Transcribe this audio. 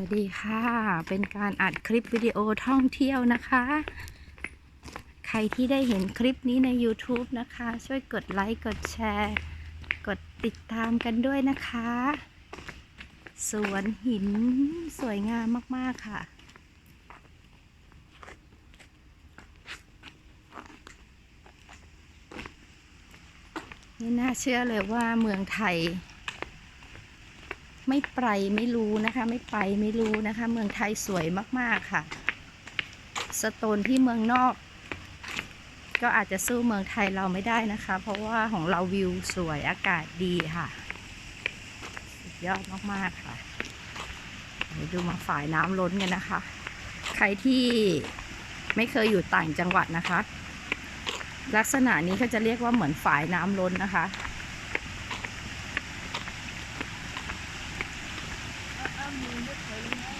วัสดีค่ะ เป็นการอัดคลิปวิดีโอท่องเที่ยวนะคะ ใครที่ได้เห็นคลิปนี้ใน YouTube นะคะ ช่วยกดไลค์ กดแชร์ กดติดตามกันด้วยนะคะ สวนหินสวยงามมาก ๆ ค่ะ นี่น่าเชื่อเลยว่าเมืองไทย ไม่ไปไม่รู้นะคะ ไม่ไปไม่รู้นะคะ เมืองไทยสวยมากๆค่ะ สโตนที่เมืองนอก ก็อาจจะสู้เมืองไทยเราไม่ได้นะคะ เพราะว่าของเราวิวสวยอากาศดีค่ะสุดยอดมากๆค่ะเดี๋ยวดูมาฝ่ายน้ำล้นกันนะคะ ใครที่ไม่เคยอยู่ต่างจังหวัดนะคะ ลักษณะนี้ก็จะเรียกว่าเหมือนฝ่ายน้ำล้นนะคะ เอามือไม่เคยนะ